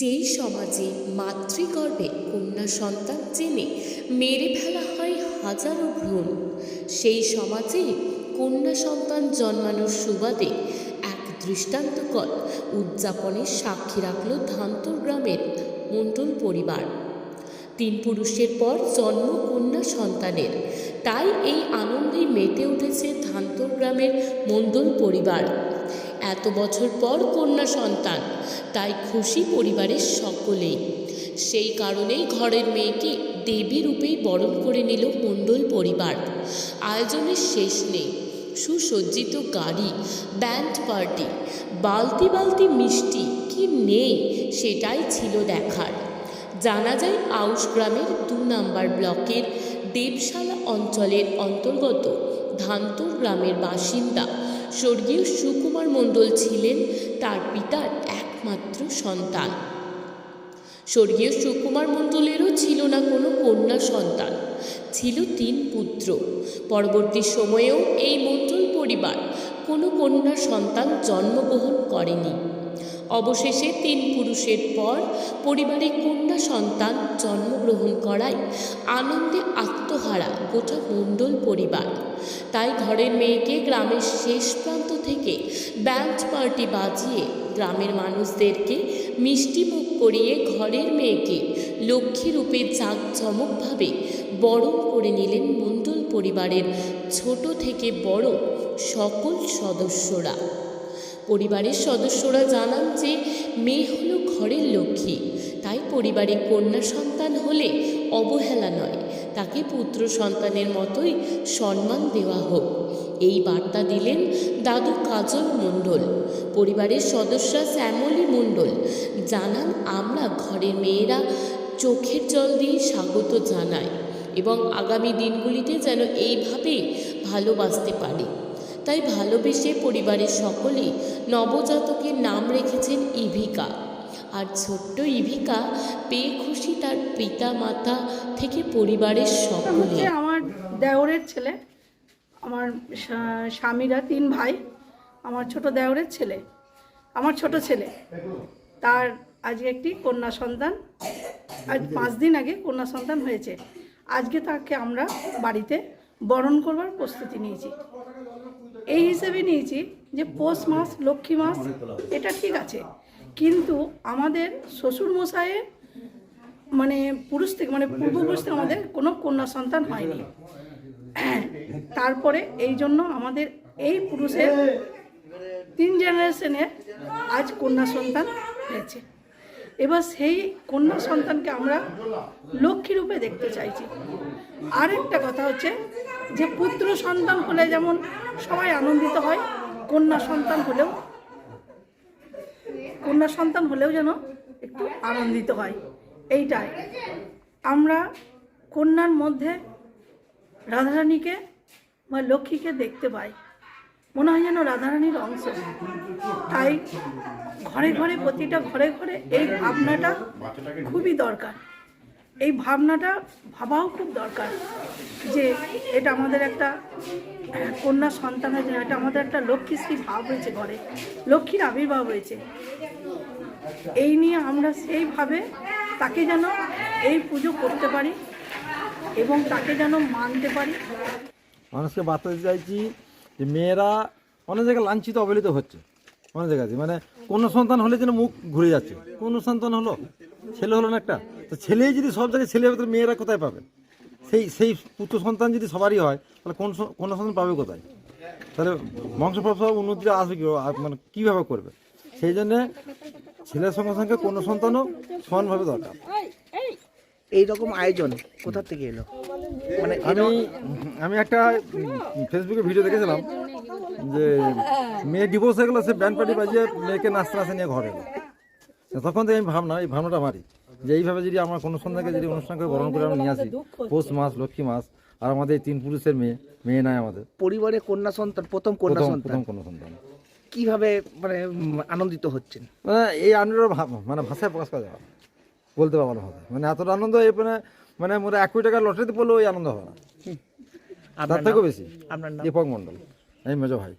যেই সমাজে মাতৃগর্ভে কন্যা সন্তান জেনে মেরে ফেলা হয় হাজারো ভ্রূণ, সেই সমাজে কন্যা সন্তান জন্মানোর সুবাদে এক দৃষ্টান্তকর উদযাপনের সাক্ষী রাখল ধান্তর গ্রামের মণ্ডল পরিবার। তিন পুরুষের পর জন্ম কন্যা সন্তানের। তাই এই আনন্দে মেতে উঠেছে ধান্তর গ্রামের মণ্ডল পরিবার। এত বছর পর কন্যা সন্তান, তাই খুশি পরিবারের সকলেই সেই কারণেই ঘরের মেয়েকে দেবী রূপেই বরণ করে নিল মণ্ডল পরিবার। আয়োজনের শেষ নেই। সুসজ্জিত গাড়ি, ব্যান্ড পার্টি, বালতি বালতি মিষ্টি, কি নেই সেটাই ছিল দেখার। জানা যায় আউশ গ্রামের দু নাম্বার ব্লকের দেবশালা অঞ্চলের অন্তর্গত ধান্তর গ্রামের বাসিন্দা স্বর্গীয় সুকুমার মণ্ডল ছিলেন তার পিতার একমাত্র সন্তান। স্বর্গীয় সুকুমার মণ্ডলেরও ছিল না কোনো কন্যা সন্তান, ছিল তিন পুত্র। পরবর্তী সময়েও এই মণ্ডল পরিবার কোনো কন্যা সন্তান জন্মগ্রহণ করেনি। অবশেষে তিন পুরুষের পর পরিবারে কন্যা সন্তান জন্মগ্রহণ করায় আনন্দে আত্মহারা গোটা মণ্ডল পরিবার। তাই ঘরের মেয়েকে গ্রামের শেষ প্রান্ত থেকে ব্যান্ড পার্টি বাজিয়ে গ্রামের মানুষদেরকে মিষ্টিমুখ করিয়ে ঘরের মেয়েকে লক্ষ্মীরূপে জাঁকজমকভাবে বরণ করে নিলেন মণ্ডল পরিবারের ছোট থেকে বড় সকল সদস্যরা। পরিবারের সদস্যরা জানান যে, মেয়ে হলো ঘরের লক্ষ্মী। তাই পরিবারে কন্যা সন্তান হলে অবহেলা নয়। তাকে পুত্র সন্তানের মতোই সম্মান দেওয়া হোক। এই বার্তা দিলেন দাদু কাজল মণ্ডল। পরিবারের সদস্যা শ্যামলী মণ্ডল। জানান, আমরা ঘরের মেয়েরা চোখের জল দিয়ে স্বাগত জানাই এবং আগামী দিনগুলিতে যেন এইভাবেই ভালোবাসতে পারি। তাই ভালোবেসে পরিবারের সকলেই নবজাতকের নাম রেখেছেন ইভিকা। আর ছোট্ট ইভিকা পেয়ে খুশি তার পিতা মাতা থেকে পরিবারের সকলে। আমার দেওরের ছেলে আমার স্বামীরা তিন ভাই আমার ছোট দেওরের ছেলে আমার ছোট ছেলে। তার আজকে একটি কন্যা সন্তান আজ পাঁচ দিন আগে কন্যা সন্তান হয়েছে। আজকে তাকে আমরা বাড়িতে বরণ করবার প্রস্তুতি নিয়েছি। এই হিসেবে নিয়েছি যে পৌষ মাস, লক্ষ্মী মাস, এটা ঠিক আছে। কিন্তু আমাদের শ্বশুর মশাইয়ের মানে পুরুষ থেকে মানে পূর্বপুরুষ থেকে আমাদের কোনো কন্যা সন্তান হয়নি। তারপরে এই জন্য আমাদের এই পুরুষের তিন জেনারেশনে আজ কন্যা সন্তান হয়েছে। এবার সেই কন্যা সন্তানকে আমরা লক্ষ্মী রূপে দেখতে চাইছি। আরেকটা কথা হচ্ছে যে পুত্র সন্তান হলে যেমন সবাই আনন্দিত হয়, কন্যা সন্তান হলেও, কন্যা সন্তান হলেও যেন একটু আনন্দিত হয়। এইটাই। আমরা কন্যার মধ্যে রাধারানীকে বা লক্ষ্মীকে দেখতে পাই। মনে হয় যেন রাধারানীর অংশ। তাই ঘরে ঘরে প্রতিটা ঘরে ঘরে এই ভাবনাটা খুবই দরকার। এই ভাবনাটা ভাবাও খুব দরকার যে এটা আমাদের একটা কন্যা সন্তান হয়েছে এটা আমাদের একটা লক্ষ্মীশ্রী ভাব হয়েছে ঘরে, লক্ষ্মীর আবির্ভাব হয়েছে এই নিয়ে আমরা সেইভাবে তাকে যেন এই পুজো করতে পারি এবং তাকে যেন মানতে পারি। মানুষকে দিতে চাইছি যে মেয়েরা অনেক জায়গায় লাঞ্ছিত, অবহেলিত হচ্ছে। অনেক জায়গাতে মানে কোনো সন্তান হলে যেন মুখ ঘুরে যাচ্ছে। কোনো সন্তান হলো, ছেলে হলো না একটা। তো ছেলেই যদি সব জায়গায় ছেলে হবে তাহলে মেয়েরা কোথায় পাবে? সেই সেই পুত্র সন্তান যদি সবারই হয় তাহলে কোন স- কোনো সন্তান পাবে কোথায়? তাহলে বংশ উন্নতিটা আসবে কি মানে কীভাবে করবে? সেই জন্যে ছেলের সঙ্গে সঙ্গে কোনো সন্তানও সমানভাবে দরকার। এই রকম আয়োজন কোথা থেকে এলো? মানে আমি আমি একটা ফেসবুকে ভিডিও দেখেছিলাম যে মেয়ে ডিভোর্স হয়ে গেলো সে ব্যান্ড পার্টি বাজিয়ে মেয়েকে নাচতে নাচতে নিয়ে ঘরে এলো। তো তখন থেকে আমি ভাবনা এই ভাবনাটা মারি যে এইভাবে যদি আমার কোনো সন্ধ্যাকে যদি অনুষ্ঠান করে বরণ করে আমরা নিয়ে আসি পৌষ মাস লক্ষ্মী মাস আর আমাদের এই তিন পুরুষের মেয়ে মেয়ে নাই আমাদের। পরিবারে কন্যা সন্তান প্রথম কন্যা প্রথম সন্তান? প্রথম সন্তান। কীভাবে মানে আনন্দিত হচ্ছেন? মানে এই আনন্দের ভাব- মানে ভাষায় প্রকাশ করা যাবে বলতে পারব না মানে এতটা আনন্দ এই মানে মানে মোটা এক কোটি টাকা লটারিতে পড়লেও ওই আনন্দ হবে না। তার থেকেও বেশি। আপনার দীপক মণ্ডল। এই মেজো ভাই।